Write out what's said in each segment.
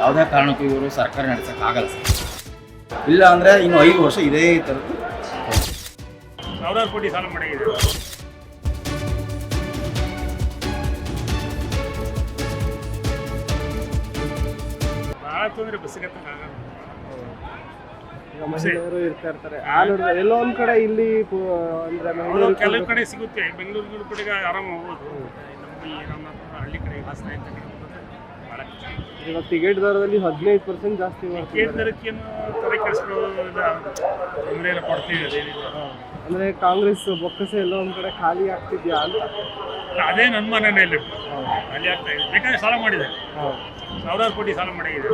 ಯಾವುದೇ ಕಾರಣಕ್ಕೂ ಇವರು ಸರ್ಕಾರ ನಡೆಸೋಕ್ಕಾಗಲ್ಲ ಸರ್ ಇಲ್ಲ ಅಂದರೆ ಇನ್ನು ಐದು ವರ್ಷ ಇದೇ ಥರದ್ದು ಸಾವಿರಾರು ಕೋಟಿ ಸಾಲ ಮಾಡಿದೆ ಭಾಳ ತೊಂದರೆ ಬಸ್ಸಿಗೆ ಮಹಿಳೆಯರು ಇರ್ತಾ ಇರ್ತಾರೆ. ಆ ಎಲ್ಲೋ ಒಂದ್ ಕಡೆ ಇಲ್ಲಿ ಪು- ಅಂದ್ರೆ ಮಹಿಳೆಯರು ಕೆಲವು ಕಡೆ ಸಿಗುತ್ತೆ. ಬೆಂಗಳೂರು ಕಡೆಗೆ ಆರಾಮ ಹೋಗ್ಬೋದು. ನಮ್ಮ ನಮ್ಮ ಹಳ್ಳಿ ಕಡೆ ಆಸ್ತಿ ಆಯ್ತು ಕಡೆ. ಹೋದ್ರೆ ಭಾಳ ಇವಾಗ ಟಿಕೆಟ್ ದರದಲ್ಲಿ ಹದಿನೈದು ಪರ್ಸೆಂಟ್ ಜಾಸ್ತಿ ಮಾಡ್ತಿದ್ದಾರೆ. ಕೇಂದ್ರಕ್ಕೇನು ತಲೆ ಕೆಡಿಸ್ಕೊಳ್ಳೋದು ತೊಂದರೆ ಎಲ್ಲ ಕೊಡ್ತೀವಿ ಅದೇನಿಲ್ಲ ಅಂದ್ರೆ ಕಾಂಗ್ರೆಸ್ ಬೊಕ್ಕಸ ಎಲ್ಲೋ ಒಂದ್ ಕಡೆ ಖಾಲಿ ಆಗ್ತಿದ್ಯಾ ಅಂತ? ಅದೇ ನನ್ನ ಮನೆಯೇ ಇಲ್ಲ ಖಾಲಿ ಆಗ್ತಾ ಇದೆ. ಬೇಕಾದ್ರೆ ಸಾಲ ಮಾಡಿದೆ. ಸಾವಿರಾರು ಕೋಟಿ ಸಾಲ ಮಾಡಿದೆ.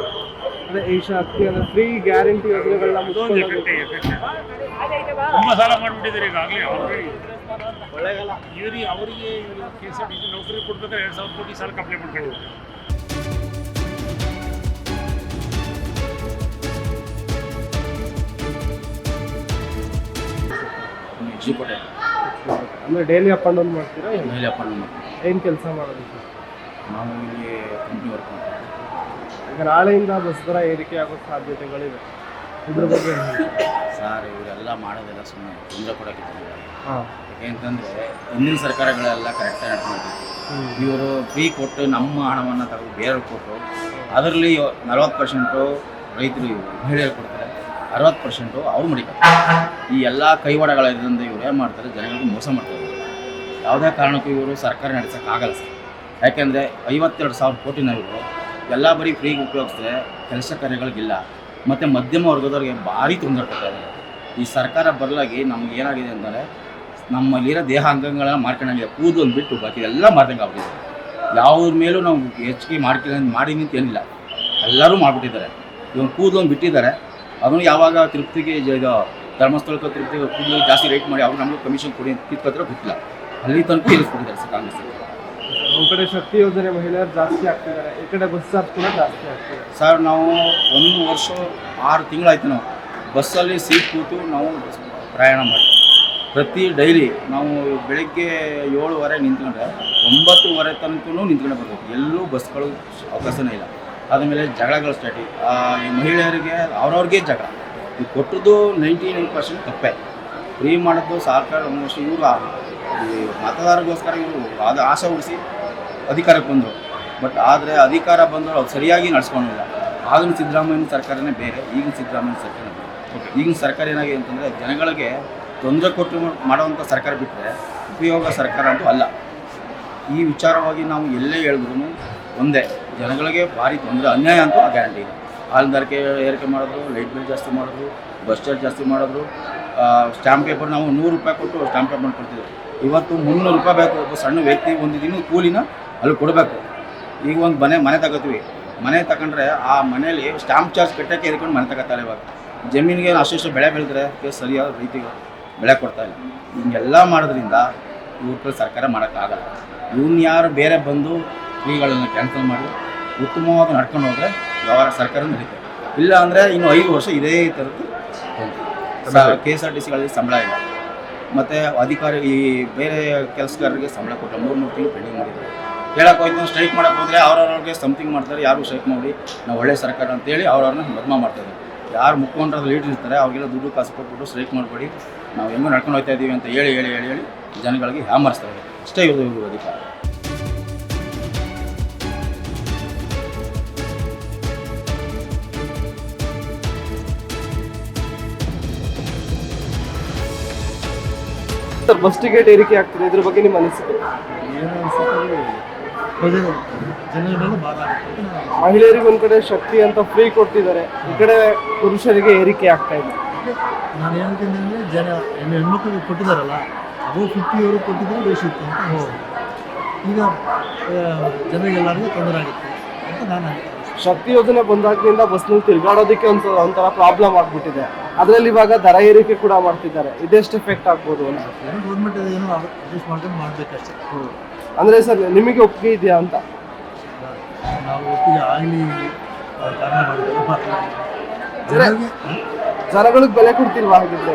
ಅದೇ ಈಶಾ ಶಕ್ತಿ ಅಂದ್ರೆ ಫ್ರೀ ಗ್ಯಾರಂಟಿ ಯೋಜನೆಗಳನ್ನ ಅದೊಂದು ಎಫೆಕ್ಟ್ ಎಫೆಕ್ಟ್ ತುಂಬ ಸಾಲ ಮಾಡಿಬಿಟ್ಟಿದ್ದಾರೆ ಈಗಾಗಲೇ. ಆಲ್ರೆಡಿ ಇವರಿಗೆ ಅವರಿಗೆ K S R T C ನೌಕರಿ ಕೊಡ್ಬೇಕಾದ್ರೆ ಎರಡು ಸಾವಿರ ಕೋಟಿ ಸಾಲ ಕಂಪ್ಲೇಂಟ್ ಮಾಡ್ಕೊಂಡಿದ್ದಾರೆ ಜಿ ಅಂದ್ರೆ ಡೈಲಿ ಅಪ್ ಅಂಡ್ ಡೌನ್ ಮಾಡ್ತೀರಾ ಏನು? ಮೇಲೆ ಡೌನ್ ಮಾಡ್ತೀವಿ. ಏನ್ ಕೆಲಸ ಮಾಡೋದು ಸರ್? ನಾವು ಇಲ್ಲಿ ಕಂಪ್ನಿ ವರ್ಕ್ ಮಾಡ್ತೀವಿ. ಈಗ ನಾಳೆಯಿಂದ ಬಸ್ ದರ ಏರಿಕೆ ಆಗೋ ಸಾಧ್ಯತೆಗಳಿವೆ. ಇದ್ರ ಬಗ್ಗೆ? ಸರ್ ಇವರೆಲ್ಲ ಮಾಡೋದೆಲ್ಲ ಸುಮ್ಮನೆ ತೊಂದರೆ ಕೊಡೋಕ್ಕೆ ಹಾಂ. ಯಾಕೆಂತಂದರೆ ಹಿಂದಿನ ಸರ್ಕಾರಗಳೆಲ್ಲ ಕರೆಕ್ಟಾಗಿ ನಡ್ಕೊಂಡಿದ್ರು ಹ್ಮ್. ಇವರು ಫ್ರೀ ಕೊಟ್ಟು ನಮ್ಮ ಹಣವನ್ನು ತಗೋ ಬೇರೆ ಕೊಟ್ಟು ಅದರಲ್ಲಿ ನಲವತ್ತು ಪರ್ಸೆಂಟು ರೈತರು ಮಹಿಳೆಯರು ಕೊಡ್ತಾರೆ. ಅರವತ್ತು ಪರ್ಸೆಂಟು ಅವ್ರು ಮಡಿತಾರೆ ಈ ಎಲ್ಲ ಕೈವಾಡಗಳಿಂದ ಇವ್ರು ಏನು ಮಾಡ್ತಾರೆ? ಜನಗಳಿಗೆ ಮೋಸ ಮಾಡ್ತಾರೆ. ಯಾವುದೇ ಕಾರಣಕ್ಕೂ ಇವರು ಸರ್ಕಾರ ನಡೆಸೋಕ್ಕಾಗಲ್ಲ ಸರ್. ಯಾಕೆಂದರೆ ಐವತ್ತೆರಡು ಸಾವಿರ ಕೋಟಿನ ಇವರು ಎಲ್ಲ ಬರೀ ಫ್ರೀಗೆ ಉಪಯೋಗಿಸಿದ್ರೆ ಕೆಲಸ ಕಾರ್ಯಗಳಿಗಿಲ್ಲ. ಮತ್ತು ಮಧ್ಯಮ ವರ್ಗದವ್ರಿಗೆ ಭಾರಿ ತೊಂದರೆ ಕೊಡ್ತಾರೆ ಈ ಸರ್ಕಾರ ಬರಲಾಗಿ ನಮ್ಗೆ ಏನಾಗಿದೆ ಅಂದರೆ ನಮ್ಮಲ್ಲಿರೋ ದೇಹ ಅಂಗಗಳನ್ನ ಮಾರ್ಕೊಂಡಂಗೆ ಕೂದು ಒಂದು ಬಿಟ್ಟು ಬಾಕಿ ಎಲ್ಲ ಮಾಡ್ದಂಗೆ ಆಗ್ಬಿಟ್ಟಿದೆ. ಯಾವ್ದ್ರ ಮೇಲೂ ನಾವು ಹೆಚ್ಚಿಗೆ ಮಾಡ್ಕೊಂಡು ಅಂತ ಏನಿಲ್ಲ. ಎಲ್ಲರೂ ಮಾಡಿಬಿಟ್ಟಿದ್ದಾರೆ. ಇವನು ಕೂದಲು ಬಿಟ್ಟಿದ್ದಾರೆ. ಅದನ್ನು ಯಾವಾಗ ತೃಪ್ತಿಗೆ ಇದು ಧರ್ಮಸ್ಥಳಕ್ಕೆ ತೃಪ್ತಿಗೆ ಕೂದಲು ಜಾಸ್ತಿ ರೇಟ್ ಮಾಡಿ ಅವ್ರು ನಮಗೆ ಕಮಿಷನ್ ಕೊಡಿ ಅಂತ ಕಿತ್ಕೊತ್ರ ಗೊತ್ತಿಲ್ಲ. ಅಲ್ಲಿ ತನಕ ಇರಿಸ್ಬಿಟ್ಟಿದ್ದಾರೆ ಸರ್ ಕಾಂಗ್ರೆಸ್ ಒಂದು ಕಡೆ ಶಕ್ತಿ ಯೋಜನೆ ಮಹಿಳೆಯರು ಜಾಸ್ತಿ ಆಗ್ತಿದ್ದಾರೆ ಈ ಕಡೆ ಬಸ್ ಚಾರ್ಜ್ ಕೂಡ ಜಾಸ್ತಿ ಆಗ್ತಿದೆ. ಸರ್ ನಾವು ಒಂದು ವರ್ಷ ಆರು ತಿಂಗಳಾಯ್ತು ನಾವು. ಬಸ್ಸಲ್ಲಿ ಸೀಟ್ ಕೂತು ನಾವು ಪ್ರಯಾಣ ಮಾಡಿ ಪ್ರತಿ ಡೈಲಿ ನಾವು ಬೆಳಗ್ಗೆ ಏಳುವರೆ ನಿಂತ್ಕೊಂಡ್ರೆ ಒಂಬತ್ತುವರೆ ತನಕ ನಿಂತ್ಕೊಂಡೆ ಬರಬೇಕು ಎಲ್ಲೂ ಬಸ್ಗಳು ಅವಕಾಶನೇ ಇಲ್ಲ. ಆದಮೇಲೆ ಜಗಳಗಳು ಸ್ಟಾರ್ಟ್ ಈ ಮಹಿಳೆಯರಿಗೆ ಅವ್ರವ್ರಿಗೆ ಜಗಳ. ಈ ಕೊಟ್ಟದ್ದು ನೈಂಟಿ ನೈನ್ ಪರ್ಸೆಂಟ್ ತಪ್ಪೆ. ಫ್ರೀ ಮಾಡೋದು ಸರ್ಕಾರ ಆಲ್ಮೋಸ್ಟ್ ಇವರು ಈ ಮತದಾರರಿಗೋಸ್ಕರ ಇವರು ಅದು ಆಸೆ ಉಳಿಸಿ ಅಧಿಕಾರಕ್ಕೆ ಬಂದರು. ಬಟ್ ಆದರೆ ಅಧಿಕಾರ ಬಂದರು ಅವ್ರು ಸರಿಯಾಗಿ ನಡೆಸ್ಕೊಂಡಿಲ್ಲ. ಆಗಿನ ಸಿದ್ದರಾಮಯ್ಯನ ಸರ್ಕಾರನೇ ಬೇರೆ ಈಗಿನ ಸಿದ್ದರಾಮಯ್ಯನ ಸರ್ಕಾರ ಈಗಿನ ಸರ್ಕಾರ ಏನಾಗಿದೆ ಅಂತಂದರೆ ಜನಗಳಿಗೆ ತೊಂದರೆ ಕೊಟ್ಟು ಮಾಡುವಂಥ ಸರ್ಕಾರ ಬಿಟ್ಟರೆ ಉಪಯೋಗ ಸರ್ಕಾರ ಅಂತೂ ಅಲ್ಲ. ಈ ವಿಚಾರವಾಗಿ ನಾವು ಎಲ್ಲೇ ಹೇಳಿದ್ರು ಒಂದೇ. ಜನಗಳಿಗೆ ಭಾರಿ ತೊಂದರೆ, ಅನ್ಯಾಯ ಅಂತೂ ಆ ಗ್ಯಾರಂಟಿ ಇದೆ. ಹಾಲಿನ ದರಕ್ಕೆ ಏರಿಕೆ ಮಾಡಿದ್ರು ಲೈಟ್ ಬಿಲ್ ಜಾಸ್ತಿ ಮಾಡಿದ್ರು ಬಸ್ ಚಾರ್ಜ್ ಜಾಸ್ತಿ ಮಾಡಿದ್ರು ಸ್ಟ್ಯಾಂಪ್ ಪೇಪರ್ ನಾವು ನೂರು ರೂಪಾಯಿ ಕೊಟ್ಟು ಸ್ಟ್ಯಾಂಪ್ ಪೇಪರ್ ಕೊಡ್ತಿದ್ರು. ಇವತ್ತು ಮುನ್ನೂರು ರೂಪಾಯಿ ಬೇಕು, ಒಬ್ಬ ಸಣ್ಣ ವ್ಯಕ್ತಿ ಒಂದು ಕೂಲಿನ ಅಲ್ಲಿ ಕೊಡಬೇಕು. ಈಗ ಒಂದು ಮನೆ ಮನೆ ತಗೋತೀವಿ. ಮನೆ ತಗೊಂಡ್ರೆ ಆ ಮನೇಲಿ ಸ್ಟ್ಯಾಂಪ್ ಚಾರ್ಜ್ ಕಟ್ಟಕ್ಕೆ ಎದ್ಕೊಂಡು ಮನೆ ತಗೋತಾರೆ ಇವಾಗ. ಜಮೀನಿಗೆ ಅಷ್ಟು ಬೆಳೆ ಬೆಳೆದ್ರೆ ಸರಿಯಾದ ರೀತಿಗೆ ಬೆಳೆ ಕೊಡ್ತಾ ಇಲ್ಲ. ಹಿಂಗೆಲ್ಲ ಮಾಡೋದ್ರಿಂದ ಇವ್ರ ಸರ್ಕಾರ ಮಾಡೋಕ್ಕಾಗಲ್ಲ. ಇವನ್ನ ಯಾರು ಬೇರೆ ಬಂದು ಫ್ರೀಗಳನ್ನು ಕ್ಯಾನ್ಸಲ್ ಮಾಡಿ ಉತ್ತಮವಾಗಿ ನಡ್ಕೊಂಡು ಹೋದರೆ ವ್ಯವಹಾರ ಸರ್ಕಾರ ನಡೀತದೆ. ಇಲ್ಲ ಅಂದರೆ ಇನ್ನು ಐದು ವರ್ಷ ಇದೇ ಥರದ್ದು ಕೆ ಎಸ್ ಆರ್ ಟಿ ಸಿಗಳಲ್ಲಿ ಸಂಬಳ ಇಲ್ಲ. ಮತ್ತು ಅಧಿಕಾರಿ ಈ ಬೇರೆ ಕೆಲಸಗಾರರಿಗೆ ಸಂಬಳ ಕೊಟ್ಟು ಮೂರು ಮೂರು ತಿಂಗಳು ಪೆಂಡಿಂಗ್ ಮಾಡಿದ್ದಾರೆ. ಹೇಳಕ್ಕೆ ಹೋಯ್ತು ಸ್ಟ್ರೈಕ್ ಮಾಡಕ್ಕೆ ಹೋದರೆ ಅವ್ರವ್ರಿಗೆ ಸಮಥಿಂಗ್ ಮಾಡ್ತಾರೆ ಯಾರು ಸ್ಟ್ರೈಕ್ ಮಾಡಿ ನಾವು ಒಳ್ಳೆ ಸರ್ಕಾರ ಅಂತೇಳಿ ಅವ್ರವ್ರನ್ನ ಮದ್ಮ ಮಾಡ್ತಾರೆ ಯಾರು ಮುಖ್ಯಮಂತ್ರಿ ಲೀಡರ್ ಇರ್ತಾರೆ ಅವ್ರಿಗೆಲ್ಲ ದುಡ್ಡು ಕಾಸು ಕೊಟ್ಬಿಟ್ಟು ಸ್ಟ್ರೈಕ್ ಮಾಡಬೇಡಿ ನಾವು ಹೆಂಗೋ ನಡ್ಕೊಂಡು ಹೋಗ್ತಾ ಇದ್ದೀವಿ ಅಂತ ಹೇಳಿ ಹೇಳಿ ಹೇಳಿ ಹೇಳಿ ಜನಗಳಿಗೆ ಹ್ಯಾಮರ್ಸ್ತಾರೆ ಅಷ್ಟೇ ಇರೋದು ಇವರು ಅಧಿಕಾರ. ಸರ್ ಬಸ್ ಟಿಕೆಟ್ ಏರಿಕೆ ಆಗ್ತಿದೆ ಇದ್ರ ಬಗ್ಗೆ ನಿಮ್ಮ ಅನಿಸಿಕೆ? ಮಹಿಳೆಯರಿಗೆ ಒಂದ್ ಕಡೆ ಶಕ್ತಿ ಅಂತ ಫ್ರೀ ಕೊಡ್ತಿದ್ದಾರೆ ಈ ಕಡೆ ಪುರುಷರಿಗೆ ಏರಿಕೆ ಆಗ್ತಾ ಇದೆ. ನಾನು ಹೇಳ್ತೀನಿ ಜನ ಹೆಣ್ಮಕ್ಳಿಗೆ ಕೊಟ್ಟಿದ್ದಾರಲ್ಲ ಅದು ಫಿಫ್ಟಿ ಅವರು ಕೊಟ್ಟಿದ್ರೆ ಬೇಸಿತ್ತು ಅಂತ. ಈಗ ಜನರಿಗೆಲ್ಲರಿಗೂ ತೊಂದರೆ ಆಗುತ್ತೆ ಅಂತ ನಾನು ಶಕ್ತಿ ಯೋಜನೆ ಬಂದಾಗಿನಿಂದ ಬಸ್ನಲ್ಲಿ ತಿರುಗಾಡೋದಕ್ಕೆ ಒಂದು ಒಂಥರ ಪ್ರಾಬ್ಲಮ್ ಆಗ್ಬಿಟ್ಟಿದೆ. ಅದರಲ್ಲಿ ಇವಾಗ ದರ ಏರಿಕೆ ಕೂಡ ಮಾಡ್ತಿದ್ದಾರೆ. ಇದೆಷ್ಟು ಎಫೆಕ್ಟ್ ಆಗ್ಬೋದು ಏನು ಗೌರ್ಮೆಂಟ್ ಏನೋ ಅಡ್ಜಸ್ಟ್ ಮಾಡ್ಕೊಂಡು ಮಾಡಬೇಕಷ್ಟೇ. ಅಂದ್ರೆ ಸರ್ ನಿಮಗೆ ಒಪ್ಪಿಗೆ ಇದೆಯಾ ಅಂತ? ನಾವು ಆಗಲಿ ಜನಗಳಿಗೆ ಬೆಲೆ ಕೊಡ್ತಿಲ್ವಾ ಹಾಗಿದ್ರೆ?